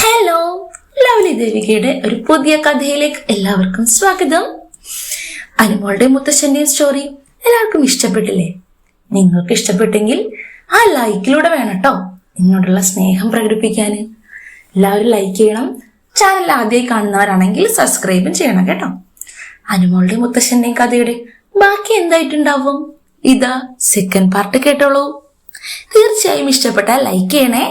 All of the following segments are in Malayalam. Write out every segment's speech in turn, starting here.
ഹലോ ലവ്ലി ദേവികയുടെ ഒരു പുതിയ കഥയിലേക്ക് എല്ലാവർക്കും സ്വാഗതം. അനുമോളുടെ മുത്തശ്ശന്റെയും സ്റ്റോറി എല്ലാവർക്കും ഇഷ്ടപ്പെട്ടില്ലേ? നിങ്ങൾക്ക് ഇഷ്ടപ്പെട്ടെങ്കിൽ ആ ലൈക്കിലൂടെ വേണം കേട്ടോ നിന്നോടുള്ള സ്നേഹം പ്രകടിപ്പിക്കാൻ. എല്ലാവരും ലൈക്ക് ചെയ്യണം. ചാനൽ ആദ്യമായി കാണുന്നവരാണെങ്കിൽ സബ്സ്ക്രൈബും ചെയ്യണം കേട്ടോ. അനുമോളുടെ മുത്തശ്ശന്റെയും കഥയുടെ ബാക്കി എന്തായിട്ടുണ്ടാവും? ഇതാ സെക്കൻഡ് പാർട്ട് കേട്ടോളൂ. തീർച്ചയായും ഇഷ്ടപ്പെട്ടാൽ ലൈക്ക് ചെയ്യണേ.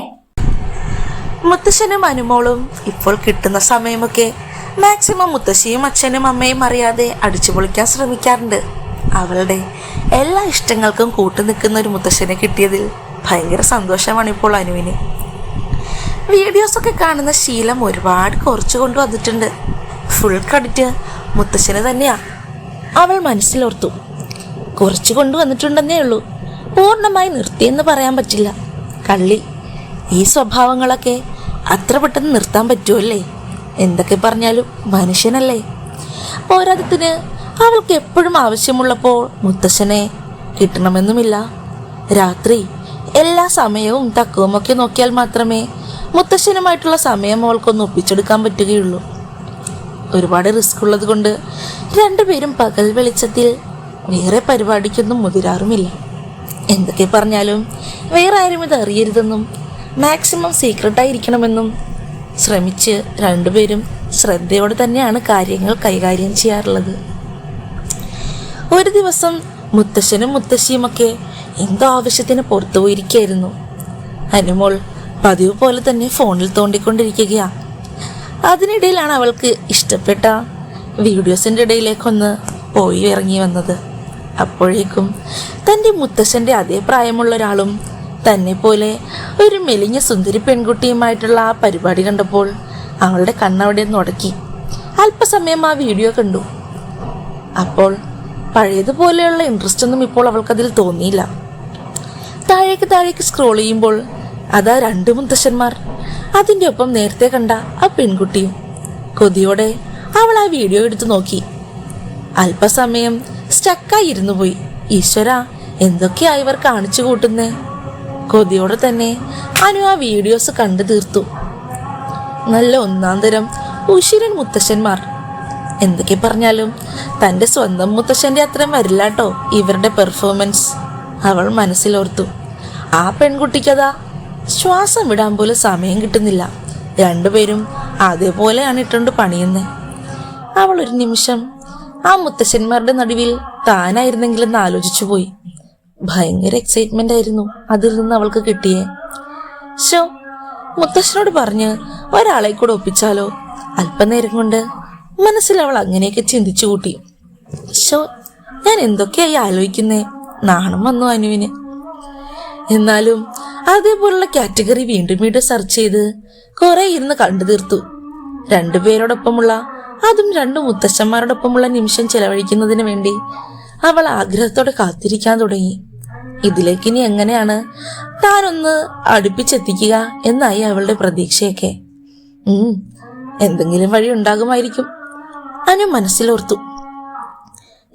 മുത്തശ്ശനും അനുമോളും ഇപ്പോൾ കിട്ടുന്ന സമയമൊക്കെ മാക്സിമം മുത്തശ്ശിയും അച്ഛനും അമ്മയും അറിയാതെ അടിച്ചു പൊളിക്കാൻ ശ്രമിക്കാറുണ്ട്. അവളുടെ എല്ലാ ഇഷ്ടങ്ങൾക്കും കൂട്ടു നിൽക്കുന്ന ഒരു മുത്തശ്ശനെ കിട്ടിയതിൽ ഭയങ്കര സന്തോഷമാണ് ഇപ്പോൾ അനുവിന്. വീഡിയോസൊക്കെ കാണുന്ന ശീലം ഒരുപാട് കുറച്ചു കൊണ്ടുവന്നിട്ടുണ്ട് ഫുൾ ക്രെഡിറ്റ് മുത്തശ്ശന് തന്നെയാ. അവൾ മനസ്സിലോർത്തു. കുറച്ച് കൊണ്ടുവന്നിട്ടുണ്ടെന്നേ ഉള്ളൂ. പൂർണമായി നിർത്തിയെന്ന് പറയാൻ പറ്റില്ല. കള്ളി ഈ സ്വഭാവങ്ങളൊക്കെ അത്ര പെട്ടെന്ന് നിർത്താൻ പറ്റുമല്ലേ? എന്തൊക്കെ പറഞ്ഞാലും മനുഷ്യനല്ലേ? പോരാത്തതിന് അവൾക്ക് എപ്പോഴും ആവശ്യമുള്ളപ്പോൾ മുത്തശ്ശനെ കിട്ടണമെന്നുമില്ല. രാത്രി എല്ലാ സമയവും തക്കവുമൊക്കെ നോക്കിയാൽ മാത്രമേ മുത്തശ്ശനുമായിട്ടുള്ള സമയം അവൾക്കൊന്ന് ഒപ്പിച്ചെടുക്കാൻ പറ്റുകയുള്ളൂ. ഒരുപാട് റിസ്ക് ഉള്ളത് കൊണ്ട് രണ്ടുപേരും പകൽ വെളിച്ചത്തിൽ വേറെ പരിപാടിക്കൊന്നും മുതിരാറുമില്ല. എന്തൊക്കെ പറഞ്ഞാലും വേറെ ആരും ഇത് അറിയരുതെന്നും മാക്സിമം സീക്രട്ടായിരിക്കണമെന്നും ശ്രമിച്ച് രണ്ടുപേരും ശ്രദ്ധയോടെ തന്നെയാണ് കാര്യങ്ങൾ കൈകാര്യം ചെയ്യാറുള്ളത്. ഒരു ദിവസം മുത്തശ്ശനും മുത്തശ്ശിയുമൊക്കെ എന്തോ ആവശ്യത്തിന് പുറത്തു പോയിരിക്കായിരുന്നു അനുമോൾ പതിവ് പോലെ തന്നെ ഫോണിൽ തോണ്ടിക്കൊണ്ടിരിക്കുകയാ. അതിനിടയിലാണ് അവൾക്ക് ഇഷ്ടപ്പെട്ട വീഡിയോസിന്റെ ഇടയിലേക്കൊന്ന് പോയി ഇറങ്ങി വന്നത്. അപ്പോഴേക്കും തന്റെ മുത്തശ്ശന്റെ അതേ പ്രായമുള്ള ഒരാളും തന്നെ പോലെ ഒരു മെലിഞ്ഞ സുന്ദരി പെൺകുട്ടിയുമായിട്ടുള്ള ആ പരിപാടി കണ്ടപ്പോൾ അവളുടെ കണ്ണവിടെ നുടക്കി അല്പസമയം ആ വീഡിയോ കണ്ടു. അപ്പോൾ പഴയതുപോലെയുള്ള ഇൻട്രസ്റ്റ് ഒന്നും ഇപ്പോൾ അവൾക്കതിൽ തോന്നിയില്ല. താഴേക്ക് താഴേക്ക് സ്ക്രോൾ ചെയ്യുമ്പോൾ അതാ രണ്ട് മുത്തശ്ശന്മാർ. അതിന്റെ ഒപ്പം നേരത്തെ കണ്ട ആ പെൺകുട്ടിയും. കൊതിയോടെ അവൾ ആ വീഡിയോ എടുത്തു നോക്കി. അല്പസമയം സ്റ്റക്കായി ഇരുന്നു പോയി. ഈശ്വര എന്തൊക്കെയാ ഇവർ കാണിച്ചു കൂട്ടുന്നേ? കൊതിയോടെ തന്നെ അനു ആ വീഡിയോസ് കണ്ടു തീർത്തു. നല്ല ഒന്നാം തരം ഉശിരൻ മുത്തശ്ശന്മാർ. എന്തൊക്കെ പറഞ്ഞാലും തന്റെ സ്വന്തം മുത്തശ്ശന്റെ അത്രയും വരില്ല കേട്ടോ ഇവരുടെ പെർഫോമൻസ് അവൾ മനസ്സിലോർത്തു. ആ പെൺകുട്ടിക്കതാ ശ്വാസം വിടാൻ പോലും സമയം കിട്ടുന്നില്ല. രണ്ടുപേരും അതേപോലെയാണ് ഇട്ടുകൊണ്ട് പണിയുന്നത് അവൾ ഒരു നിമിഷം ആ മുത്തശ്ശന്മാരുടെ നടുവിൽ താനായിരുന്നെങ്കിലെന്ന് ആലോചിച്ചു പോയി ഭയങ്കര എക്സൈറ്റ്മെന്റ് ആയിരുന്നു. അതിൽ നിന്ന് അവൾക്ക് കിട്ടിയേ. ഷോ മുത്തശ്ശനോട് പറഞ്ഞ് ഒരാളെ കൂടെ ഒപ്പിച്ചാലോ? അല്പനേരം കൊണ്ട് മനസ്സിൽ അവൾ അങ്ങനെയൊക്കെ ചിന്തിച്ചു കൂട്ടി. ഷോ ഞാൻ എന്തൊക്കെയായി ആലോചിക്കുന്നേ? നാണം വന്നു അനുവിന്. എന്നാലും അതേപോലുള്ള കാറ്റഗറി വീണ്ടും വീണ്ടും സെർച്ച് ചെയ്ത് കുറെ ഇരുന്ന് കണ്ടു തീർത്തു. രണ്ടുപേരോടൊപ്പമുള്ള അതും രണ്ടു മുത്തശ്ശന്മാരോടൊപ്പമുള്ള നിമിഷം ചെലവഴിക്കുന്നതിന് വേണ്ടി അവൾ ആഗ്രഹത്തോടെ കാത്തിരിക്കാൻ തുടങ്ങി. ഇതിലേക്ക് ഇനി എങ്ങനെയാണ്? താനൊന്ന് അടുപ്പിച്ചെത്തിക്കുക എന്നായി അവളുടെ പ്രതീക്ഷയൊക്കെ. ഉം എന്തെങ്കിലും വഴി ഉണ്ടാകുമായിരിക്കും. അനു മനസ്സിലോർത്തു.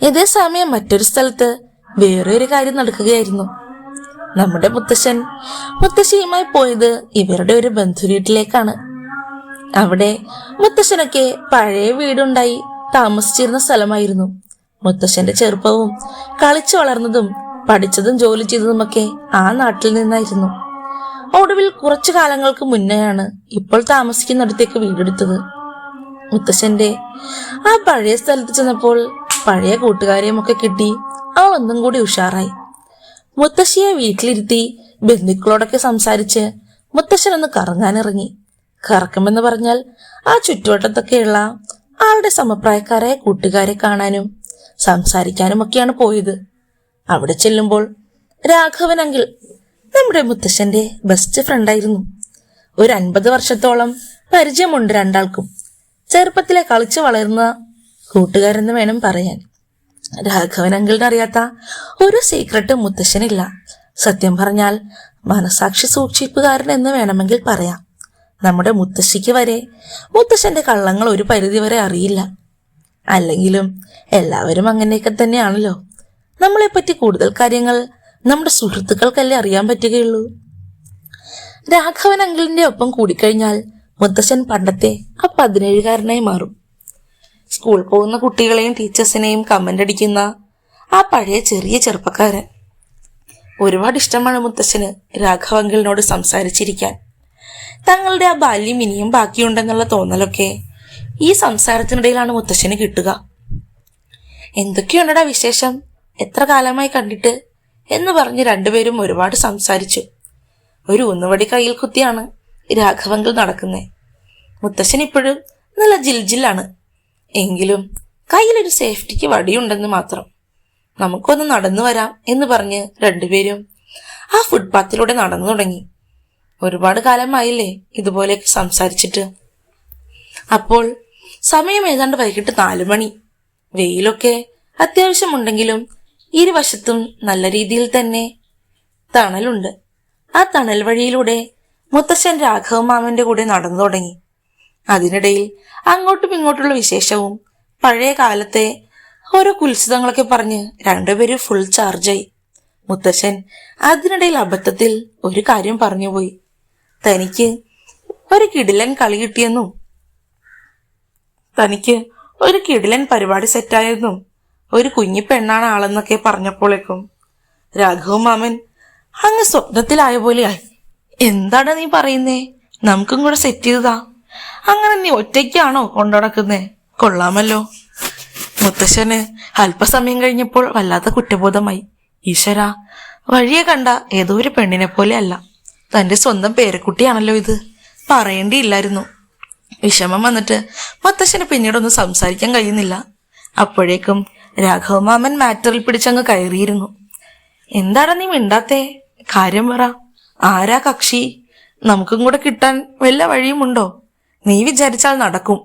ഇതേ സമയം മറ്റൊരു സ്ഥലത്ത് വേറെ ഒരു കാര്യം നടക്കുകയായിരുന്നു. നമ്മുടെ മുത്തശ്ശൻ മുത്തശ്ശിയുമായി പോയത് ഇവരുടെ ഒരു ബന്ധു വീട്ടിലേക്കാണ് അവിടെ മുത്തശ്ശനൊക്കെ പഴയ വീടുണ്ടായി താമസിച്ചിരുന്ന സ്ഥലമായിരുന്നു. മുത്തശ്ശന്റെ ചെറുപ്പവും കളിച്ചു വളർന്നതും പഠിച്ചതും ജോലി ചെയ്തതുമൊക്കെ ആ നാട്ടിൽ നിന്നായിരുന്നു. ഒടുവിൽ കുറച്ചു കാലങ്ങൾക്ക് മുന്നെയാണ് ഇപ്പോൾ താമസിക്കുന്നിടത്തേക്ക് വീടെടുത്തത്. മുത്തശ്ശന്റെ ആ പഴയ സ്ഥലത്ത് ചെന്നപ്പോൾ പഴയ കൂട്ടുകാരെയും ഒക്കെ കിട്ടി. അവൾ ഒന്നും കൂടി ഉഷാറായി. മുത്തശ്ശിയെ വീട്ടിലിരുത്തി ബന്ധുക്കളോടൊക്കെ സംസാരിച്ച് മുത്തശ്ശൻ ഒന്ന് കറങ്ങാനിറങ്ങി. കറക്കമെന്ന് പറഞ്ഞാൽ ആ ചുറ്റുവട്ടത്തൊക്കെയുള്ള ആളുടെ സമപ്രായക്കാരായ കൂട്ടുകാരെ കാണാനും സംസാരിക്കാനും ഒക്കെയാണ് പോയത്. അവിടെ ചെല്ലുമ്പോൾ രാഘവൻ അങ്കിൾ നമ്മുടെ മുത്തശ്ശന്റെ ബെസ്റ്റ് ഫ്രണ്ടായിരുന്നു ഒരു അൻപത് വർഷത്തോളം പരിചയമുണ്ട് രണ്ടാൾക്കും. ചെറുപ്പത്തിലെ കളിച്ചു വളർന്ന കൂട്ടുകാരെന്ന് വേണം പറയാൻ. രാഘവൻ അങ്കിളിന് അറിയാത്ത ഒരു സീക്രട്ട് മുത്തശ്ശനില്ല. സത്യം പറഞ്ഞാൽ മനസാക്ഷി സൂക്ഷിപ്പുകാരൻ എന്ന് വേണമെങ്കിൽ പറയാം. നമ്മുടെ മുത്തശ്ശിക്ക് വരെ മുത്തശ്ശന്റെ കള്ളങ്ങൾ ഒരു പരിധി വരെ അറിയില്ല. അല്ലെങ്കിലും എല്ലാവരും അങ്ങനെയൊക്കെ തന്നെയാണല്ലോ. നമ്മളെപ്പറ്റി കൂടുതൽ കാര്യങ്ങൾ നമ്മുടെ സുഹൃത്തുക്കൾക്കല്ലേ അറിയാൻ പറ്റുകയുള്ളൂ? രാഘവൻ അങ്കിളിന്റെ ഒപ്പം കൂടിക്കഴിഞ്ഞാൽ മുത്തശ്ശൻ പണ്ടത്തെ ആ പതിനേഴുകാരനായി മാറും. സ്കൂൾ പോകുന്ന കുട്ടികളെയും ടീച്ചേഴ്സിനെയും കമന്റ് അടിക്കുന്ന ആ പഴയ ചെറിയ ചെറുപ്പക്കാരൻ. ഒരുപാട് ഇഷ്ടമാണ് മുത്തശ്ശന് രാഘവങ്കലിനോട് സംസാരിച്ചിരിക്കാൻ. തങ്ങളുടെ ആ ബാല്യം ഇനിയും ബാക്കിയുണ്ടെന്നുള്ള തോന്നലൊക്കെ ഈ സംസാരത്തിനിടയിലാണ് മുത്തശ്ശന് കിട്ടുക. എന്തൊക്കെയുണ്ടടാ വിശേഷം? എത്ര കാലമായി കണ്ടിട്ട്? എന്ന് പറഞ്ഞ് രണ്ടുപേരും ഒരുപാട് സംസാരിച്ചു. ഒരു ഊന്നുവടി കയ്യിൽ കുത്തിയാണ് രാഘവങ്കൽ നടക്കുന്നത് മുത്തശ്ശൻ ഇപ്പോഴും നല്ല ജിൽജിലാണ് എങ്കിലും കയ്യിലൊരു സേഫ്റ്റിക്ക് വടിയുണ്ടെന്ന് മാത്രം. നമുക്കൊന്ന് നടന്നു വരാം എന്ന് പറഞ്ഞ് രണ്ടുപേരും ആ ഫുട്പാത്തിലൂടെ നടന്നു തുടങ്ങി. ഒരുപാട് കാലമായില്ലേ ഇതുപോലെയൊക്കെ സംസാരിച്ചിട്ട്. അപ്പോൾ സമയം ഏതാണ്ട് വൈകിട്ട് നാലു മണി. വെയിലൊക്കെ അത്യാവശ്യമുണ്ടെങ്കിലും ഇരുവശത്തും നല്ല രീതിയിൽ തന്നെ തണലുണ്ട്. ആ തണൽ വഴിയിലൂടെ മുത്തശ്ശൻ രാഘവ മാമന്റെ കൂടെ നടന്നു തുടങ്ങി. അതിനിടയിൽ അങ്ങോട്ടും ഇങ്ങോട്ടുള്ള വിശേഷവും പഴയ കാലത്തെ ഓരോ കുത്സിതങ്ങളൊക്കെ പറഞ്ഞ് രണ്ടുപേരും ഫുൾ ചാർജായി മുത്തശ്ശൻ അതിനിടയിൽ അബദ്ധത്തിൽ ഒരു കാര്യം പറഞ്ഞുപോയി. തനിക്ക് ഒരു കിടിലൻ കളി കിട്ടിയെന്നും തനിക്ക് ഒരു കിടിലൻ പരിപാടി സെറ്റായെന്നും ഒരു കുഞ്ഞി പെണ്ണാണ് ആളെന്നൊക്കെ പറഞ്ഞപ്പോഴേക്കും രാഘവ മാമൻ അങ്ങ് സ്വപ്നത്തിലായ പോലെയായി. എന്താണ് നീ പറയുന്നേ? നമുക്കും കൂടെ സെറ്റ് ചെയ്തതാ. അങ്ങനെ നീ ഒറ്റയ്ക്കാണോ കൊണ്ടുനടക്കുന്നേ കൊള്ളാമല്ലോ. മുത്തശ്ശന് അല്പസമയം കഴിഞ്ഞപ്പോൾ വല്ലാത്ത കുറ്റബോധമായി. ഈശ്വര വഴിയെ കണ്ട ഏതോ ഒരു പെണ്ണിനെ പോലെ അല്ല. തന്റെ സ്വന്തം പേരക്കുട്ടിയാണല്ലോ ഇത്. പറയേണ്ടിയില്ലായിരുന്നു. വിഷമം വന്നിട്ട് മുത്തശ്ശന് പിന്നീടൊന്നും സംസാരിക്കാൻ കഴിയുന്നില്ല. അപ്പോഴേക്കും രാഘവമാമൻ മാറ്ററിൽ പിടിച്ചങ്ങ് കയറിയിരുന്നു. എന്താണ് നീ മിണ്ടാത്തെ? കാര്യം പറ. ആരാ കക്ഷി? നമുക്കും കൂടെ കിട്ടാൻ വല്ല വഴിയുമുണ്ടോ? നീ വിചാരിച്ചാൽ നടക്കും.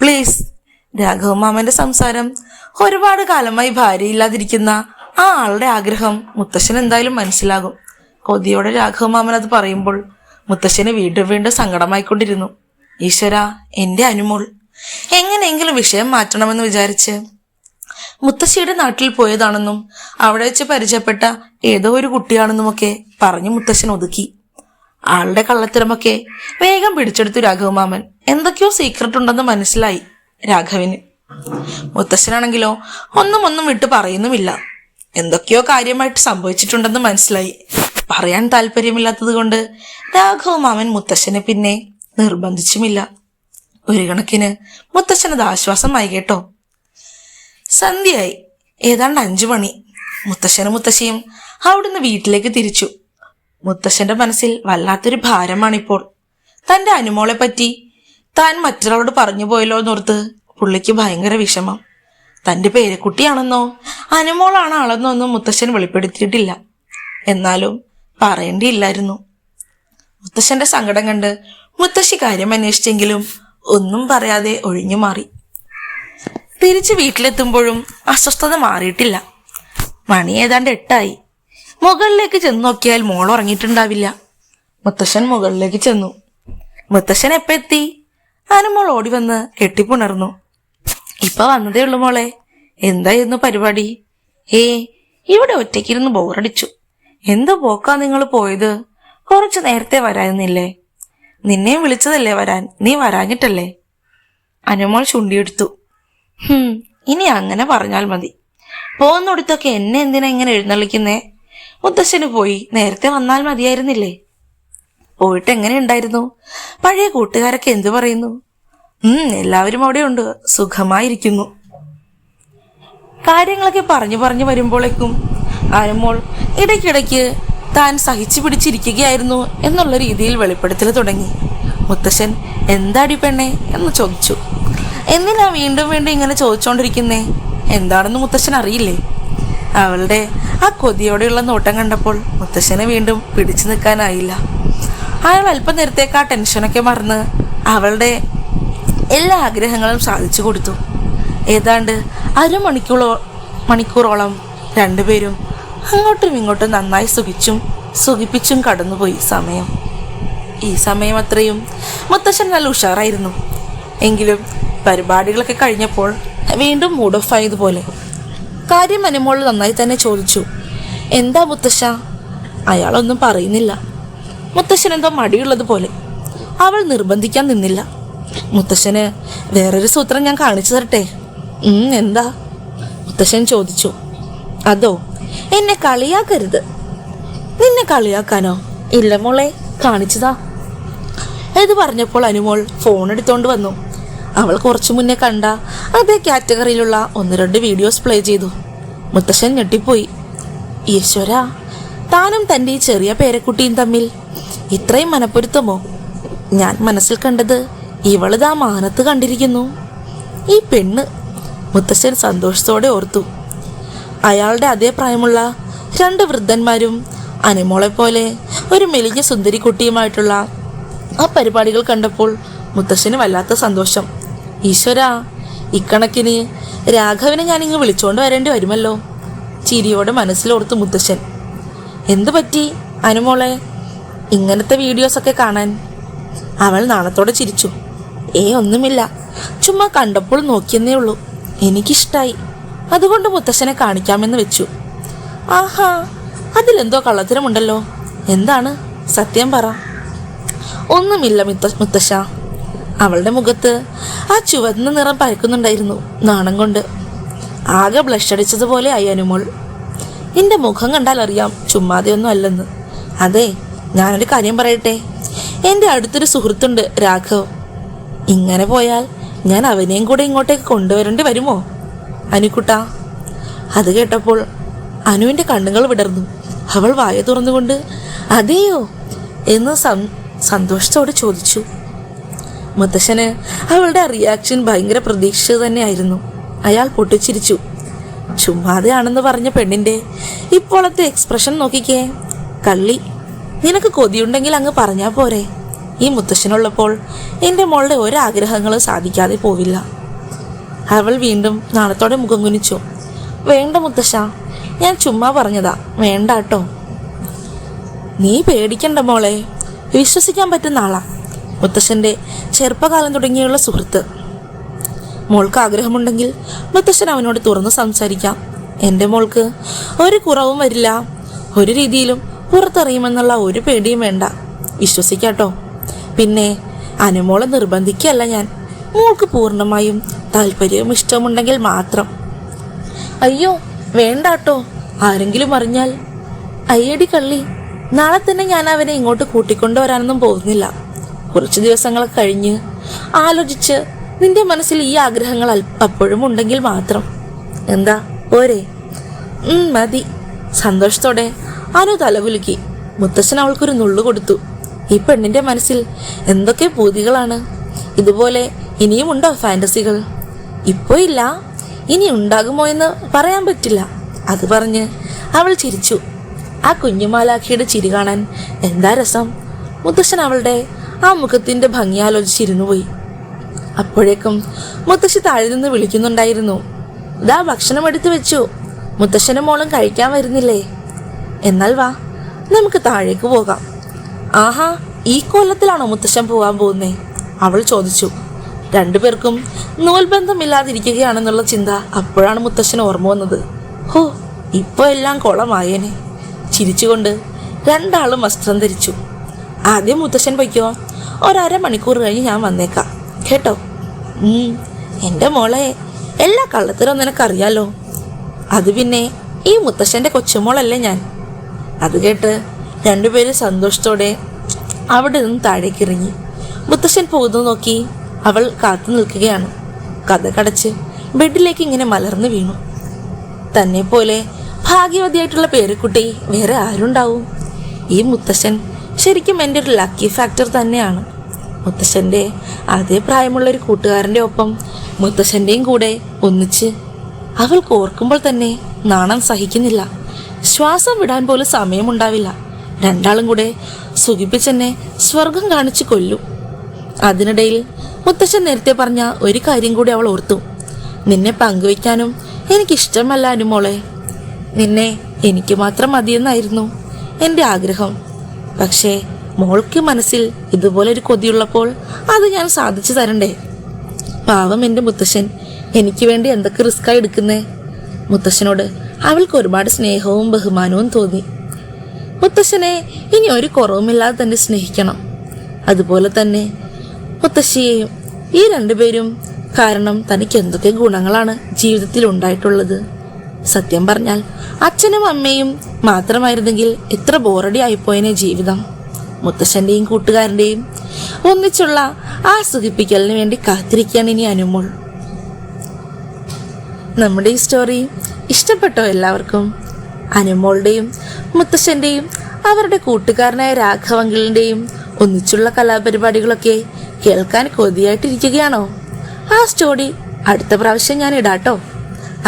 പ്ലീസ്. രാഘവമാമന്റെ സംസാരം ഒരുപാട് കാലമായി ഭാര്യയില്ലാതിരിക്കുന്ന ആ ആളുടെ ആഗ്രഹം മുത്തശ്ശൻ എന്തായാലും മനസ്സിലാകും. കൊതിയോടെ രാഘവമാമൻ അത് പറയുമ്പോൾ മുത്തശ്ശന് വീണ്ടും വീണ്ടും സങ്കടമായിക്കൊണ്ടിരുന്നു. ഈശ്വര എന്റെ അനുമോൾ. എങ്ങനെയെങ്കിലും വിഷയം മാറ്റണമെന്ന് വിചാരിച്ച് മുത്തശ്ശിയുടെ നാട്ടിൽ പോയതാണെന്നും അവിടെ വെച്ച് പരിചയപ്പെട്ട ഏതോ ഒരു കുട്ടിയാണെന്നുമൊക്കെ പറഞ്ഞു മുത്തശ്ശൻ ഒതുക്കി. ആളുടെ കള്ളത്തരമൊക്കെ വേഗം പിടിച്ചെടുത്തു രാഘവമാമൻ. എന്തൊക്കെയോ സീക്രട്ട് ഉണ്ടെന്ന് മനസ്സിലായി രാഘവന്. മുത്തശ്ശനാണെങ്കിലോ ഒന്നും ഒന്നും വിട്ട് പറയുന്നുമില്ല. എന്തൊക്കെയോ കാര്യമായിട്ട് സംഭവിച്ചിട്ടുണ്ടെന്ന് മനസ്സിലായി. പറയാൻ താല്പര്യമില്ലാത്തത് കൊണ്ട് രാഘവമാമൻ മുത്തശ്ശനെ പിന്നെ നിർബന്ധിച്ചുമില്ല. ഒരു കണക്കിന് മുത്തശ്ശനത് ആശ്വാസമായി കേട്ടോ. സന്ധ്യയായി. ഏതാണ്ട് അഞ്ചു മണി. മുത്തശ്ശനും മുത്തശ്ശിയും അവിടുന്ന് വീട്ടിലേക്ക് തിരിച്ചു. മുത്തശ്ശന്റെ മനസ്സിൽ വല്ലാത്തൊരു ഭാരമാണിപ്പോൾ. തന്റെ അനുമോളെ പറ്റി താൻ മറ്റൊരാളോട് പറഞ്ഞു പോയല്ലോ എന്നോർത്ത് പുള്ളിക്ക് ഭയങ്കര വിഷമം. തന്റെ പേരക്കുട്ടിയാണെന്നോ അനുമോളാണ് ആളെന്നോ ഒന്നും മുത്തശ്ശൻ വെളിപ്പെടുത്തിയിട്ടില്ല. എന്നാലും പറയേണ്ടിയില്ലായിരുന്നു. മുത്തശ്ശന്റെ സങ്കടം കണ്ട് മുത്തശ്ശി കാര്യം അന്വേഷിച്ചെങ്കിലും ഒന്നും പറയാതെ ഒഴിഞ്ഞു മാറി. തിരിച്ച് വീട്ടിലെത്തുമ്പോഴും അസ്വസ്ഥത മാറിയിട്ടില്ല. മണി ഏതാണ്ട് എട്ടായി. മുകളിലേക്ക് ചെന്ന് നോക്കിയാൽ മോൾ ഉറങ്ങിയിട്ടുണ്ടാവില്ല. മുത്തശ്ശൻ മുകളിലേക്ക് ചെന്നു. മുത്തശ്ശൻ എപ്പ എത്തി അനുമോൾ ഓടി വന്ന് കെട്ടിപ്പുണർന്നു. ഇപ്പൊ വന്നതേ ഉള്ളു മോളെ. എന്തായിരുന്നു പരിപാടി? ഏ ഇവിടെ ഒറ്റയ്ക്കിരുന്ന് ബോറടിച്ചു. എന്ത് പോക്കാ നിങ്ങൾ പോയത്? കുറച്ചു നേരത്തെ വരായിരുന്നില്ലേ? നിന്നെയും വിളിച്ചതല്ലേ വരാൻ? നീ വരാഞ്ഞിട്ടല്ലേ? അനുമോൾ ചുണ്ടിയെടുത്തു. ഇനി അങ്ങനെ പറഞ്ഞാൽ മതി. പോകുന്നിടത്തൊക്കെ എന്നെ എന്തിനാ ഇങ്ങനെ എഴുന്നള്ളിക്കുന്നേ? മുത്തശ്ശന് പോയി. നേരത്തെ വന്നാൽ മതിയായിരുന്നില്ലേ? പോയിട്ട് എങ്ങനെ ഉണ്ടായിരുന്നു? പഴയ കൂട്ടുകാരൊക്കെ എന്തു പറയുന്നു? ഉം എല്ലാവരും അവിടെ ഉണ്ട് സുഖമായിരിക്കുന്നു. കാര്യങ്ങളൊക്കെ പറഞ്ഞു പറഞ്ഞു വരുമ്പോഴേക്കും അനുമോൾ ഇടയ്ക്കിടയ്ക്ക് താൻ സഹിച്ചു പിടിച്ചിരിക്കുകയായിരുന്നു എന്നുള്ള രീതിയിൽ വെളിപ്പെടുത്തൽ തുടങ്ങി. മുത്തശ്ശൻ എന്താടി പെണ്ണെ? എന്ന് ചോദിച്ചു. എന്തിനാ വീണ്ടും വീണ്ടും ഇങ്ങനെ ചോദിച്ചുകൊണ്ടിരിക്കുന്നേ എന്താണെന്ന് മുത്തശ്ശൻ അറിയില്ലേ? അവളുടെ ആ കൊതിയോടെയുള്ള നോട്ടം കണ്ടപ്പോൾ മുത്തശ്ശനെ വീണ്ടും പിടിച്ചു നിൽക്കാനായില്ല. അയാൾ അല്പം നേരത്തേക്ക് ആ ടെൻഷനൊക്കെ മറന്ന് അവളുടെ എല്ലാ ആഗ്രഹങ്ങളും സാധിച്ചു കൊടുത്തു. ഏതാണ്ട് അരമണിക്കൂറോ മണിക്കൂറോളം രണ്ടുപേരും അങ്ങോട്ടും ഇങ്ങോട്ടും നന്നായി സുഖിച്ചും സുഖിപ്പിച്ചും കടന്നുപോയി സമയം. ഈ സമയം അത്രയും മുത്തശ്ശൻ നല്ല ഉഷാറായിരുന്നു. എങ്കിലും പരിപാടികളൊക്കെ കഴിഞ്ഞപ്പോൾ വീണ്ടും മൂഡ് ഓഫ് ആയതുപോലെ. കാര്യം അനുമോൾ നന്നായി തന്നെ ചോദിച്ചു എന്താ മുത്തശ്ശ? അയാളൊന്നും പറയുന്നില്ല. മുത്തശ്ശൻ എന്തോ മടിയുള്ളതുപോലെ അവൾ നിർബന്ധിക്കാൻ നിന്നില്ല. മുത്തശ്ശന് വേറൊരു സൂത്രം ഞാൻ കാണിച്ചു തരട്ടെ? എന്താ? മുത്തശ്ശൻ ചോദിച്ചു. അതോ എന്നെ കളിയാക്കരുത്. നിന്നെ കളിയാക്കാനോ? ഇല്ല മോളെ കാണിച്ചതാ. ഇത് പറഞ്ഞപ്പോൾ അനുമോൾ ഫോൺ എടുത്തോണ്ട് വന്നു. അവൾ കുറച്ചു മുന്നേ കണ്ട അതേ കാറ്റഗറിയിലുള്ള ഒന്ന് രണ്ട് വീഡിയോസ് പ്ലേ ചെയ്തു. മുത്തശ്ശൻ ഞെട്ടിപ്പോയി. ഈശ്വര താനും തന്റെ ഈ ചെറിയ പേരക്കുട്ടിയും തമ്മിൽ ഇത്രയും മനപ്പൊരുത്തമോ? ഞാൻ മനസ്സിൽ കണ്ടത് ഇവളിതാ മാനത്ത് കണ്ടിരിക്കുന്നു. ഈ പെണ്ണ് മുത്തശ്ശൻ സന്തോഷത്തോടെ ഓർത്തു. അയാളുടെ അതേ പ്രായമുള്ള രണ്ട് വൃദ്ധന്മാരും അനിമോളെ പോലെ ഒരു മെലിഞ്ഞ സുന്ദരി കുട്ടിയുമായിട്ടുള്ള ആ പരിപാടികൾ കണ്ടപ്പോൾ മുത്തശ്ശന് വല്ലാത്ത സന്തോഷം. ഈശ്വര ഇക്കണക്കിന് രാഘവനെ ഞാനിങ്ങ് വിളിച്ചുകൊണ്ട് വരേണ്ടി വരുമല്ലോ. ചിരിയോടെ മനസ്സിലോർത്ത് മുത്തശ്ശൻ. എന്തു പറ്റി അനുമോളെ? ഇങ്ങനത്തെ വീഡിയോസൊക്കെ കാണാൻ. അവൾ നാണത്തോടെ ചിരിച്ചു. ഏ ഒന്നുമില്ല. ചുമ്മാ കണ്ടപ്പോൾ നോക്കിയെന്നേ ഉള്ളൂ. എനിക്കിഷ്ടായി. അതുകൊണ്ട് മുത്തശ്ശനെ കാണിക്കാമെന്ന് വെച്ചു. ആഹാ അതിലെന്തോ കള്ളത്തരമുണ്ടല്ലോ. എന്താണ്? സത്യം പറ. ഒന്നുമില്ല മുത്ത മുത്തശ്ശ. അവളുടെ മുഖത്ത് ആ ചുവന്ന നിറം പരക്കുന്നുണ്ടായിരുന്നു നാണം കൊണ്ട്. ആകെ ബ്ലഷ് അടിച്ചതുപോലെ ആയി അനുമോൾ. നിന്റെ മുഖം കണ്ടാൽ അറിയാം ചുമ്മാതെയൊന്നും അല്ലെന്ന്. അതെ ഞാനൊരു കാര്യം പറയട്ടെ. എന്റെ അടുത്തൊരു സുഹൃത്തുണ്ട് രാഘവ്. ഇങ്ങനെ പോയാൽ ഞാൻ അവനെയും കൂടെ ഇങ്ങോട്ടേക്ക് കൊണ്ടുവരേണ്ടി വരുമോ? അനുക്കുട്ട അത് കേട്ടപ്പോൾ അനുവിന്റെ കണ്ണുകൾ വിടർന്നു. അവൾ വായ തുറന്നുകൊണ്ട് അതെയോ? എന്ന് സന്തോഷത്തോടെ ചോദിച്ചു. മുത്തശ്ശന് അവളുടെ റിയാക്ഷൻ ഭയങ്കര പ്രതീക്ഷ തന്നെയായിരുന്നു. അയാൾ പൊട്ടിച്ചിരിച്ചു. ചുമ്മാതെയാണെന്ന് പറഞ്ഞ പെണ്ണിന്റെ ഇപ്പോഴത്തെ എക്സ്പ്രഷൻ നോക്കിക്കേ. കള്ളി നിനക്ക് കൊതിയുണ്ടെങ്കിൽ അങ്ങ് പറഞ്ഞാൽ പോരെ. ഈ മുത്തശ്ശനുള്ളപ്പോൾ എന്റെ മോളുടെ ഒരാഗ്രഹങ്ങളും സാധിക്കാതെ പോവില്ല. അവൾ വീണ്ടും നാണത്തോടെ മുഖം കുനിച്ചു. വേണ്ട മുത്തശ്ശ ഞാൻ ചുമ്മാ പറഞ്ഞതാ. വേണ്ട കേട്ടോ. നീ പേടിക്കണ്ട മോളെ വിശ്വസിക്കാൻ പറ്റുന്ന ആളാ. മുത്തശ്ശന്റെ ചെറുപ്പകാലം തുടങ്ങിയുള്ള സുഹൃത്ത്. മോൾക്ക് ആഗ്രഹമുണ്ടെങ്കിൽ മുത്തശ്ശൻ അവനോട് തുറന്ന് സംസാരിക്കാം. എന്റെ മോൾക്ക് ഒരു കുറവും വരില്ല. ഒരു രീതിയിലും പുറത്തറിയുമെന്നുള്ള ഒരു പേടിയും വേണ്ട. വിശ്വസിക്കാട്ടോ. പിന്നെ അനുമോളെ നിർബന്ധിക്കല്ല ഞാൻ. മോൾക്ക് പൂർണമായും താല്പര്യവും ഇഷ്ടമുണ്ടെങ്കിൽ മാത്രം. അയ്യോ വേണ്ടാട്ടോ. ആരെങ്കിലും അറിഞ്ഞാൽ. അയ്യടി കള്ളി നാളെ തന്നെ ഞാൻ അവനെ ഇങ്ങോട്ട് കൂട്ടിക്കൊണ്ടുവരാനൊന്നും പോകുന്നില്ല. കുറച്ച് ദിവസങ്ങൾ കഴിഞ്ഞ് ആലോചിച്ച് നിന്റെ മനസ്സിൽ ഈ ആഗ്രഹങ്ങൾ അപ്പോഴും ഉണ്ടെങ്കിൽ മാത്രം. എന്താ? പോരെ. മതി. സന്തോഷത്തോടെ അനു തലകുലുക്കി മുത്തശ്ശൻ അവൾക്കൊരു നുള്ളു കൊടുത്തു. ഈ പെണ്ണിന്റെ മനസ്സിൽ എന്തൊക്കെ പൂതികളാണ്. ഇതുപോലെ ഇനിയുമുണ്ടോ ഫാന്റസികൾ ഇപ്പോ ഇല്ല. ഇനി ഉണ്ടാകുമോ എന്ന് പറയാൻ പറ്റില്ല. അത് പറഞ്ഞ് അവൾ ചിരിച്ചു. ആ കുഞ്ഞുമാലാഖിയുടെ ചിരി കാണാൻ എന്താ രസം? മുത്തശ്ശൻ അവളുടെ ആ മുഖത്തിന്റെ ഭംഗി ആലോചിച്ചിരുന്നു പോയി. അപ്പോഴേക്കും മുത്തശ്ശി താഴെ നിന്ന് വിളിക്കുന്നുണ്ടായിരുന്നു. ദാ ഭക്ഷണം എടുത്തു വെച്ചു. മുത്തശ്ശനും മോളും കഴിക്കാൻ വരുന്നില്ലേ? എന്നാൽ വാ നമുക്ക് താഴേക്ക് പോകാം. ആഹാ ഈ കൊല്ലത്തിലാണോ മുത്തശ്ശൻ പോകാൻ പോകുന്നേ? അവൾ ചോദിച്ചു. രണ്ടുപേർക്കും നൂൽബന്ധമില്ലാതിരിക്കുകയാണെന്നുള്ള ചിന്ത അപ്പോഴാണ് മുത്തശ്ശന് ഓർമ്മ വന്നത്. ഹോ ഇപ്പൊ എല്ലാം കുളമായേനെ. ചിരിച്ചുകൊണ്ട് രണ്ടാളും വസ്ത്രം ധരിച്ചു. ആദ്യം മുത്തശ്ശൻ പൊയ്ക്കോ ഒരര മണിക്കൂർ കഴിഞ്ഞ് ഞാൻ വന്നേക്കാം. കേട്ടോ? എന്റെ മോളെ എല്ലാ കള്ളത്തരവും നിനക്കറിയാലോ. അത് പിന്നെ ഈ മുത്തശ്ശന്റെ കൊച്ചുമോളല്ലേ ഞാൻ. അത് കേട്ട് രണ്ടുപേരും സന്തോഷത്തോടെ അവിടെ നിന്ന് താഴേക്കിറങ്ങി. മുത്തശ്ശൻ പോകുന്നു നോക്കി അവൾ കാത്തു നിൽക്കുകയാണ്. കഥ കടച്ച് ബെഡിലേക്ക് ഇങ്ങനെ മലർന്നു വീണു. തന്നെ പോലെ ഭാഗ്യവതിയായിട്ടുള്ള പേരക്കുട്ടി വേറെ ആരുണ്ടാവും? ഈ മുത്തശ്ശൻ ശരിക്കും എന്റെ ഒരു ലക്കി ഫാക്ടർ തന്നെയാണ്. മുത്തശ്ശന്റെ അതേ പ്രായമുള്ള ഒരു കൂട്ടുകാരന്റെ ഒപ്പം മുത്തശ്ശന്റെയും കൂടെ ഒന്നിച്ച് അവൾ ഓർക്കുമ്പോൾ തന്നെ നാണം സഹിക്കുന്നില്ല. ശ്വാസം വിടാൻ പോലും സമയമുണ്ടാവില്ല. രണ്ടാളും കൂടെ സുഖിപ്പിച്ചെന്നെ സ്വർഗം കാണിച്ചു കൊല്ലും. അതിനിടയിൽ മുത്തശ്ശൻ നേരത്തെ പറഞ്ഞ ഒരു കാര്യം കൂടി അവൾ ഓർത്തു. നിന്നെ പങ്കുവയ്ക്കാനും എനിക്കിഷ്ടമല്ല അനുമോളെ. നിന്നെ എനിക്ക് മാത്രം മതിയെന്നായിരുന്നു എന്റെ ആഗ്രഹം. പക്ഷേ മോൾക്ക് മനസ്സിൽ ഇതുപോലെ ഒരു കൊതിയുള്ളപ്പോൾ അത് ഞാൻ സാധിച്ചു തരണ്ടേ? പാവം എന്റെ മുത്തശ്ശൻ. എനിക്ക് വേണ്ടി എന്തൊക്കെ റിസ്ക്കായി എടുക്കുന്നേ? മുത്തശ്ശനോട് അവൾക്ക് ഒരുപാട് സ്നേഹവും ബഹുമാനവും തോന്നി. മുത്തശ്ശനെ ഇനി ഒരു കുറവുമില്ലാതെ തന്നെ സ്നേഹിക്കണം. അതുപോലെ തന്നെ മുത്തശ്ശിയെയും ഈ രണ്ടുപേരും കാരണം തനിക്ക് എന്തൊക്കെ ഗുണങ്ങളാണ് ജീവിതത്തിൽ ഉണ്ടായിട്ടുള്ളത്? സത്യം പറഞ്ഞാൽ അച്ഛനും അമ്മയും മാത്രമായിരുന്നെങ്കിൽ എത്ര ബോറടി ആയിപ്പോയനെ ജീവിതം. മുത്തശ്ശന്റെയും കൂട്ടുകാരന്റെയും ഒന്നിച്ചുള്ള ആ സുഖിപ്പിക്കലിന് വേണ്ടി കാത്തിരിക്കുകയാണ് ഇനി അനുമോൾ. നമ്മുടെ ഈ സ്റ്റോറി ഇഷ്ടപ്പെട്ടോ എല്ലാവർക്കും? അനുമോളുടെയും മുത്തശ്ശന്റെയും അവരുടെ കൂട്ടുകാരനായ രാഘവങ്കിളിന്റെയും ഒന്നിച്ചുള്ള കലാപരിപാടികളൊക്കെ കേൾക്കാൻ കൊതിയായിട്ടിരിക്കുകയാണോ? ആ സ്റ്റോറി അടുത്ത പ്രാവശ്യം ഞാൻ ഇടാട്ടോ.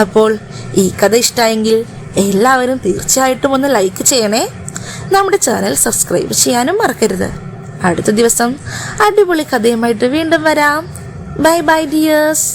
അപ്പോൾ ഈ കഥ ഇഷ്ടമായെങ്കിൽ എല്ലാവരും തീർച്ചയായിട്ടും ഒന്ന് ലൈക്ക് ചെയ്യണേ. നമ്മുടെ ചാനൽ സബ്സ്ക്രൈബ് ചെയ്യാനും മറക്കരുത്. അടുത്ത ദിവസം അടിപൊളി കഥയുമായിട്ട് വീണ്ടും വരാം. Bye bye dears